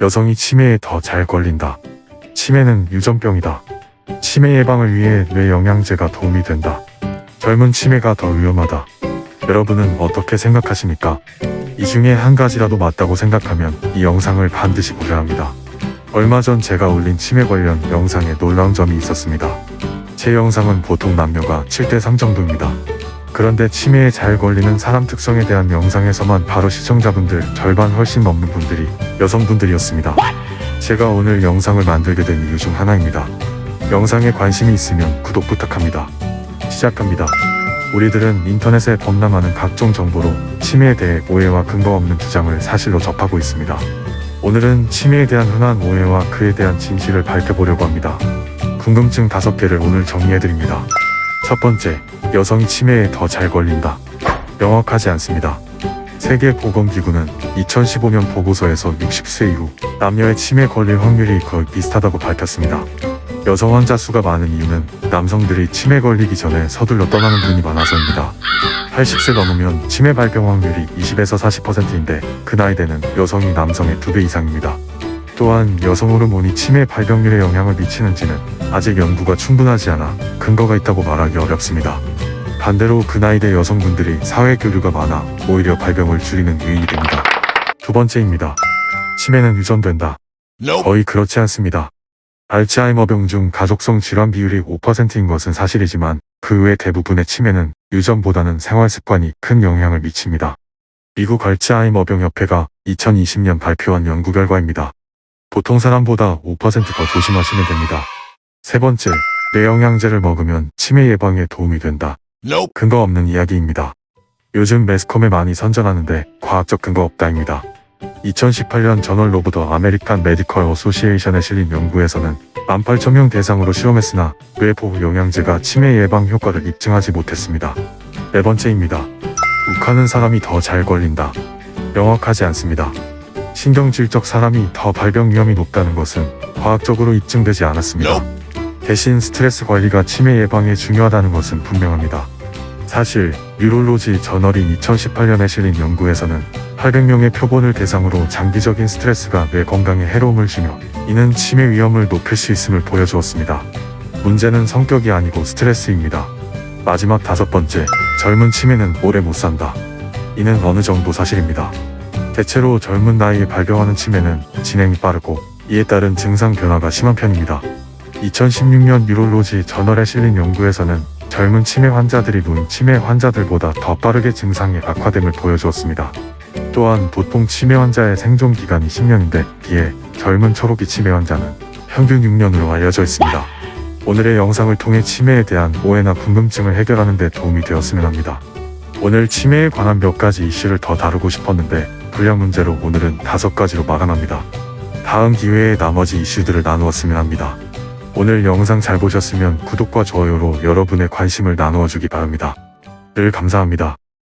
여성이 치매에 더 잘 걸린다. 치매는 유전병이다. 치매 예방을 위해 뇌 영양제가 도움이 된다. 젊은 치매가 더 위험하다. 여러분은 어떻게 생각하십니까? 이 중에 한 가지라도 맞다고 생각하면 이 영상을 반드시 보셔야 합니다. 얼마 전 제가 올린 치매 관련 영상에 놀라운 점이 있었습니다. 제 영상은 보통 남녀가 7대 3 정도입니다. 그런데 치매에 잘 걸리는 사람 특성에 대한 영상에서만 바로 시청자분들 절반 훨씬 넘는 분들이 여성분들이었습니다. 제가 오늘 영상을 만들게 된 이유 중 하나입니다. 영상에 관심이 있으면 구독 부탁합니다. 시작합니다. 우리들은 인터넷에 범람하는 각종 정보로 치매에 대해 오해와 근거 없는 주장을 사실로 접하고 있습니다. 오늘은 치매에 대한 흔한 오해와 그에 대한 진실을 밝혀보려고 합니다. 궁금증 5개를 오늘 정리해드립니다. 첫 번째, 여성이 치매에 더 잘 걸린다. 명확하지 않습니다. 세계보건기구는 2015년 보고서에서 60세 이후 남녀의 치매 걸릴 확률이 거의 비슷하다고 밝혔습니다. 여성 환자 수가 많은 이유는 남성들이 치매 걸리기 전에 서둘러 떠나는 분이 많아서입니다. 80세 넘으면 치매 발병 확률이 20에서 40%인데 그 나이대는 여성이 남성의 2배 이상입니다. 또한 여성 호르몬이 치매 발병률에 영향을 미치는지는 아직 연구가 충분하지 않아 근거가 있다고 말하기 어렵습니다. 반대로 그 나이대 여성분들이 사회 교류가 많아 오히려 발병을 줄이는 요인이 됩니다. 두 번째입니다. 치매는 유전된다. 거의 그렇지 않습니다. 알츠하이머병 중 가족성 질환 비율이 5%인 것은 사실이지만 그 외 대부분의 치매는 유전보다는 생활 습관이 큰 영향을 미칩니다. 미국 알츠하이머병 협회가 2020년 발표한 연구 결과입니다. 보통 사람보다 5%더 조심하시면 됩니다. 세 번째, 뇌영양제를 먹으면 치매 예방에 도움이 된다. 근거 없는 이야기입니다. 요즘 매스컴에 많이 선전하는데 과학적 근거 없다입니다. 2018년 저널 오브 더 아메리칸 메디컬 어소시에이션에 실린 연구에서는 18,000명 대상으로 실험했으나 뇌보호 영양제가 치매 예방 효과를 입증하지 못했습니다. 네 번째입니다. 욱하는 사람이 더 잘 걸린다. 명확하지 않습니다. 신경질적 사람이 더 발병 위험이 높다는 것은 과학적으로 입증되지 않았습니다. 대신 스트레스 관리가 치매 예방에 중요하다는 것은 분명합니다. 사실 뉴롤로지 저널인 2018년에 실린 연구에서는 800명의 표본을 대상으로 장기적인 스트레스가 뇌 건강에 해로움을 주며 이는 치매 위험을 높일 수 있음을 보여주었습니다. 문제는 성격이 아니고 스트레스입니다. 마지막 다섯 번째, 젊은 치매는 오래 못 산다. 이는 어느 정도 사실입니다. 대체로 젊은 나이에 발병하는 치매는 진행이 빠르고 이에 따른 증상 변화가 심한 편입니다. 2016년 뉴롤로지 저널에 실린 연구에서는 젊은 치매 환자들이 노인 치매 환자들보다 더 빠르게 증상의 악화됨을 보여주었습니다. 또한 보통 치매 환자의 생존 기간이 10년인데 비해 젊은 초록이 치매 환자는 평균 6년으로 알려져 있습니다. 오늘의 영상을 통해 치매에 대한 오해나 궁금증을 해결하는 데 도움이 되었으면 합니다. 오늘 치매에 관한 몇 가지 이슈를 더 다루고 싶었는데 분량 문제로 오늘은 다섯 가지로 마감합니다. 다음 기회에 나머지 이슈들을 나누었으면 합니다. 오늘 영상 잘 보셨으면 구독과 좋아요로 여러분의 관심을 나누어 주기 바랍니다. 늘 감사합니다.